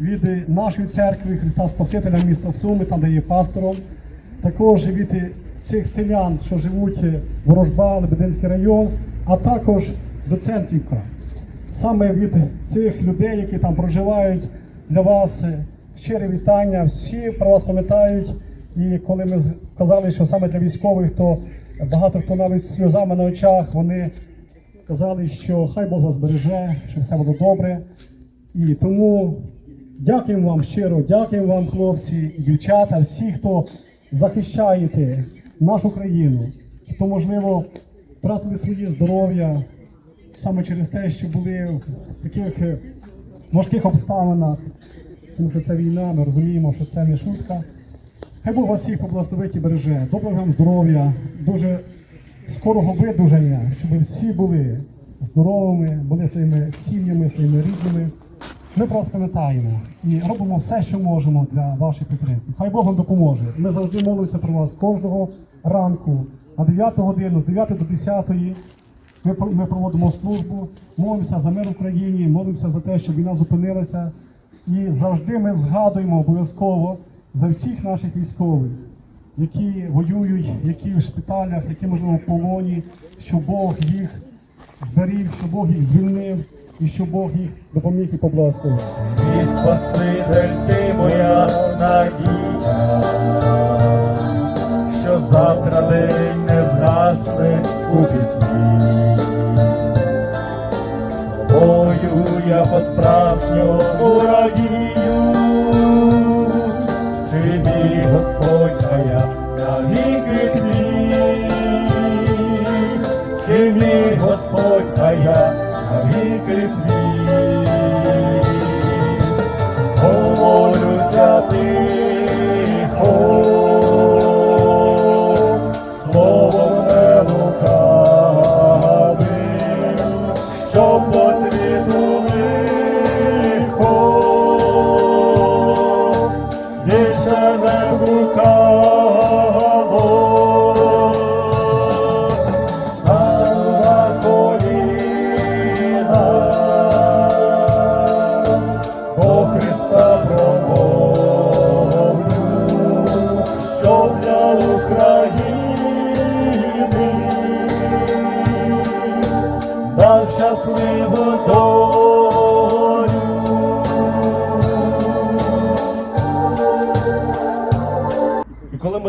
від нашої церкви Христа Спасителя міста Суми, там де є пастором. Також від цих селян, що живуть Ворожба, Лебединський район, а також доцентівка. Саме від цих людей, які там проживають, для вас щире вітання. Всі про вас пам'ятають. І коли ми сказали, що саме для військових, то багато хто навіть сльозами на очах вони казали, що хай Бог вас береже, що все буде добре. І тому дякуємо вам щиро, дякуємо вам, хлопці дівчата, всі, хто захищаєте нашу країну, хто, можливо, втратили своє здоров'я саме через те, що були в таких е, важких обставинах, тому що це війна, ми розуміємо, що це не шутка. Хай Бог вас всіх поблагословить і береже. Доброго вам здоров'я, дуже скорого видужання, щоб всі були здоровими, були своїми сім'ями, своїми рідними. Ми про вас пам'ятаємо і робимо все, що можемо для вашої підтримки. Хай Бог вам допоможе. Ми завжди молимося про вас кожного ранку на 9 годину, з 9 до 10. Ми, ми проводимо службу, молимося за мир в Україні, молимося за те, щоб війна зупинилася. І завжди ми згадуємо обов'язково за всіх наших військових, які воюють, які в шпиталях, які можливо в полоні, що Бог їх зберіг, що Бог їх звільнив і що Бог їх допоміг і поблагословив. І Спаситель ти моя надія, що завтра день не згасне у вікні. З тобою я по-справжньому радію, ти Господь, а Господь, а я навіки твій.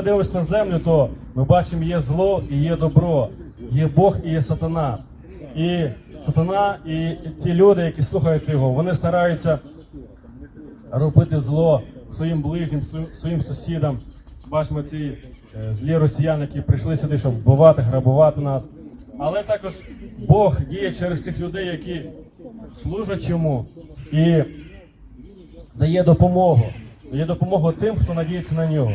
Ми на землю, то ми бачимо, є зло і є добро, є Бог і є сатана. І сатана, і ті люди, які слухаються його, вони стараються робити зло своїм ближнім, своїм сусідам. Бачимо ці е, злі росіяни, які прийшли сюди, щоб вбивати, грабувати нас. Але також Бог діє через тих людей, які служать йому і дає допомогу. Дає допомогу тим, хто надіється на нього.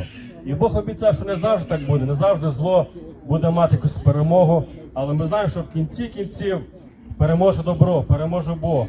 І Бог обіцяв, що не завжди так буде, не завжди зло буде мати якусь перемогу. Але ми знаємо, що в кінці кінців переможе добро, переможе Бог.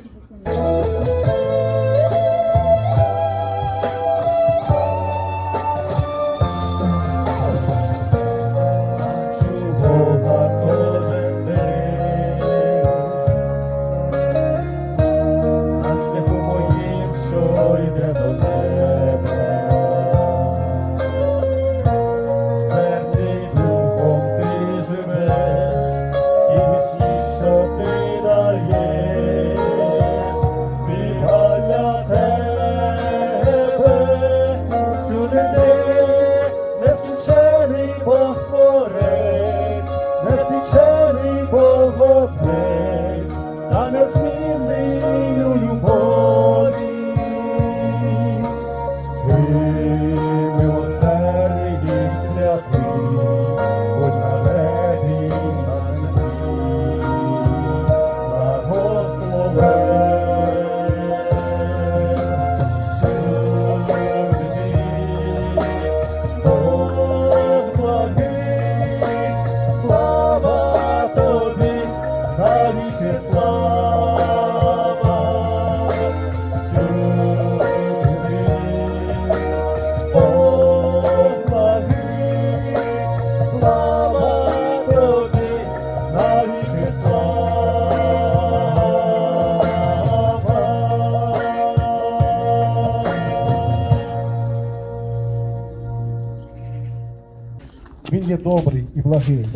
Добрий і благий.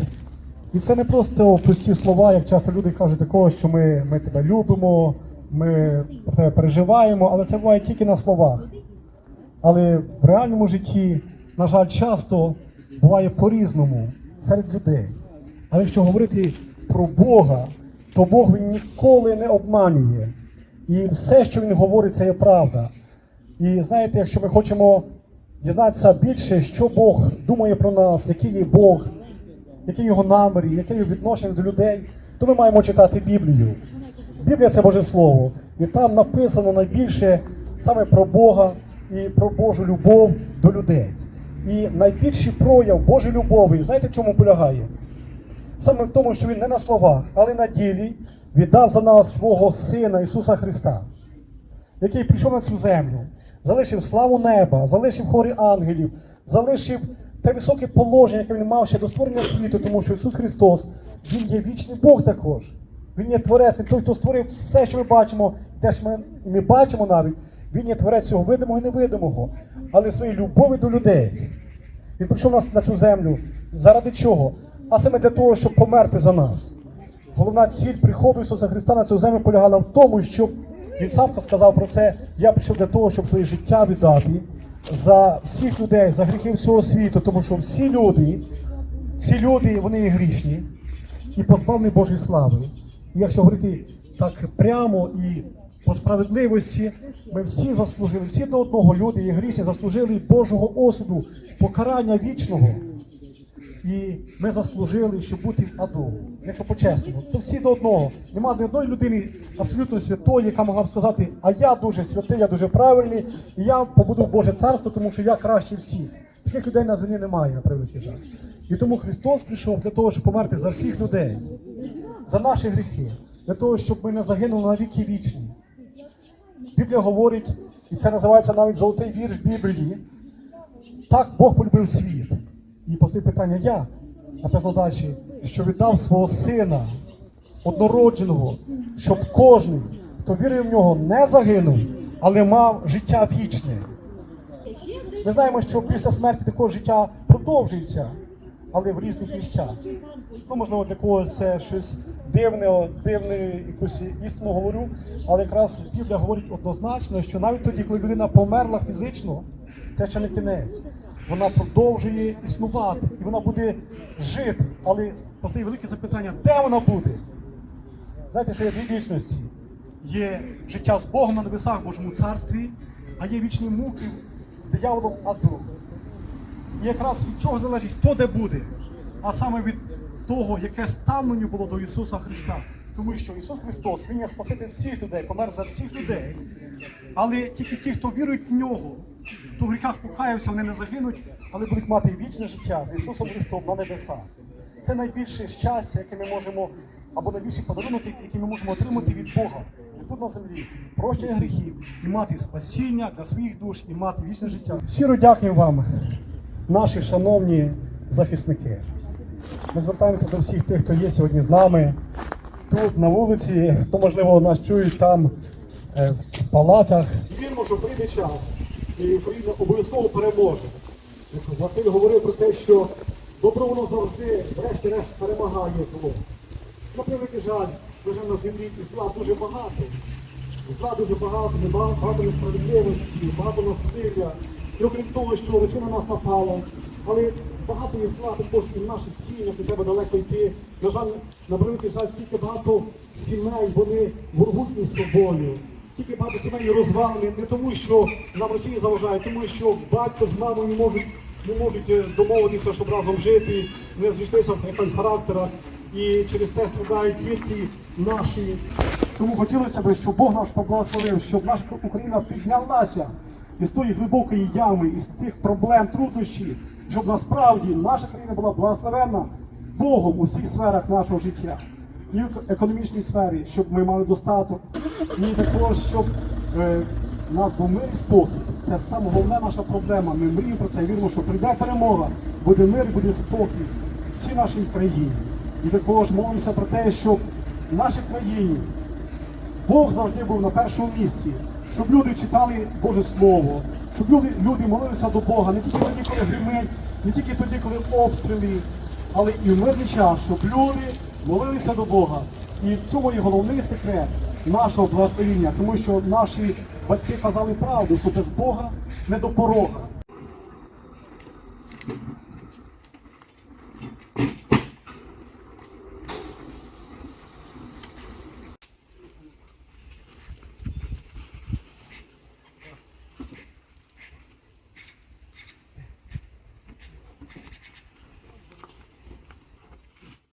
І це не просто пусті слова, як часто люди кажуть такого, що ми, ми тебе любимо, ми тебе переживаємо, але це буває тільки на словах. Але в реальному житті, на жаль, часто буває по-різному серед людей. Але якщо говорити про Бога, то Бог він ніколи не обманює. І все, що він говорить, це є правда. І знаєте, якщо ми хочемо дізнатися більше, що Бог думає про нас, який є Бог, які його наміри, яке його відношення до людей, то ми маємо читати Біблію. Біблія це Боже Слово. І там написано найбільше саме про Бога і про Божу любов до людей. І найбільший прояв Божої любові, знаєте, в чому полягає? Саме в тому, що Він не на словах, але на ділі віддав за нас свого Сина Ісуса Христа, який прийшов на цю землю, залишив славу неба, залишив хорі ангелів, залишив те високе положення, яке він мав ще до створення світу, тому що Ісус Христос, Він є вічний Бог також. Він є творець, він той, хто створив все, що ми бачимо, і те, що ми не бачимо навіть. Він є творець цього видимого і невидимого, але своєї любові до людей. Він прийшов нас на цю землю. Заради чого? А саме для того, щоб померти за нас. Головна ціль приходу Ісуса Христа на цю землю полягала в тому, щоб Він сам сказав про це, я прийшов для того, щоб своє життя віддати за всіх людей, за гріхи всього світу, тому що всі люди, всі люди, вони є грішні і позбавлені Божої слави. І якщо говорити так прямо і по справедливості, ми всі заслужили, всі до одного люди є грішні, заслужили Божого осуду, покарання вічного. І ми заслужили, щоб бути в. Якщо по-чесному, то всі до одного. Нема ні одної людини абсолютно святої, яка могла б сказати, а я дуже святий, я дуже правильний, і я побуду в Боже царство, тому що я краще всіх. Таких людей на землі немає, на превеликий жаль. І тому Христос прийшов для того, щоб померти за всіх людей, за наші гріхи, для того, щоб ми не загинули на віки вічні. Біблія говорить, і це називається навіть золотий вірш Біблії. Так Бог полюбив світ. І постає питання, як? Написано далі, що віддав свого сина однородженого, щоб кожен, хто вірив в нього, не загинув, але мав життя вічне. Ми знаємо, що після смерті також життя продовжується, але в різних місцях. Ну, можливо, для когось це щось дивне, дивне, якусь істину говорю, але якраз Біблія говорить однозначно, що навіть тоді, коли людина померла фізично, це ще не кінець. Вона продовжує існувати і вона буде жити. Але постає велике запитання, де вона буде? Знаєте, що є дві вічності. Є життя з Богом на небесах Божому царстві, а є вічні муки з дияволом аду. І якраз від чого залежить, хто де буде, а саме від того, яке ставлення було до Ісуса Христа. Тому що Ісус Христос, Він є Спаситель всіх людей, помер за всіх людей. Але тільки ті, хто вірують в нього, хто в гріхах покаявся, вони не загинуть, але будуть мати вічне життя з Ісусом Христом на небесах. Це найбільше щастя, яке ми можемо, або найбільший подарунок, який ми можемо отримати від Бога тут на землі, прощення гріхів і мати спасіння для своїх душ і мати вічне життя. Щиро дякую вам, наші шановні захисники. Ми звертаємося до всіх тих, хто є сьогодні з нами тут на вулиці, хто можливо нас чують там е, в палатах. Віримо, що прийде час, і Україна обов'язково переможе. Василь говорив про те, що добро воно завжди, врешті-решт, перемагає зло. На превеликий жаль, вже на землі і зла дуже багато. Зла дуже багато, багато несправедливості, багато насилля. І окрім того, що Росія на нас напала, але багато є зла також і в наших сім'ях, не треба далеко йти. На жаль, на превеликий жаль, стільки багато сімей, вони воргуть між собою. Скільки багато сімей розвалені не тому, що нам Росія заважає, тому що батько з мамою не можуть, не можуть е, домовитися, щоб разом жити, не зійшлися в характерах. І через те страдають дітки наші. Тому хотілося б, щоб Бог нас поблагословив, щоб наша Україна піднялася із тої глибокої ями, із тих проблем, труднощів, щоб насправді наша країна була благословенна Богом у всіх сферах нашого життя. І в економічній сфері, щоб ми мали достаток, і також, щоб е, у нас був мир і спокій. Це саме головна наша проблема. Ми мріємо про це, віримо, що прийде перемога, буде мир, буде спокій всій нашій країні. І також молимося про те, щоб в нашій країні Бог завжди був на першому місці, щоб люди читали Боже Слово, щоб люди, люди молилися до Бога не тільки тоді, коли гримить, не тільки тоді, коли обстріли, але і в мирний час, щоб люди молилися до Бога. І в цьому є головний секрет нашого благословіння, тому що наші батьки казали правду, що без Бога не до порога.